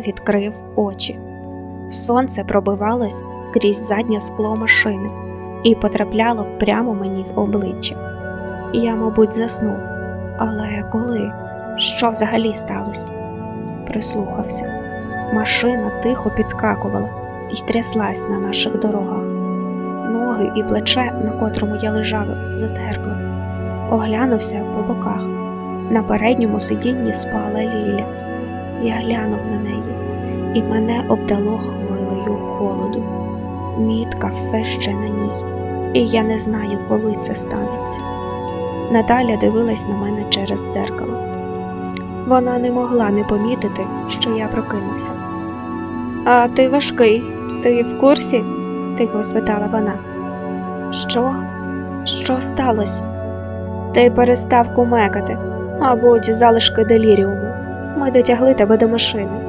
Відкрив очі. Сонце пробивалось крізь заднє скло машини і потрапляло прямо мені в обличчя. Я, мабуть, заснув. Але коли? Що взагалі сталося? Прислухався. Машина тихо підскакувала і тряслась на наших дорогах. Ноги і плече, на котрому я лежав, затерпли. Оглянувся по боках. На передньому сидінні спала Ліля. Я глянув на неї, і мене обдало хвилею холоду. Мітка все ще на ній, і я не знаю, коли це станеться. Наталя дивилась на мене через дзеркало. Вона не могла не помітити, що я прокинувся. А ти важкий, ти в курсі? тихо спитала вона. Що? Що сталося? Ти перестав кумекати, мабуть, залишки деліріуму. Ми дотягли тебе до машини.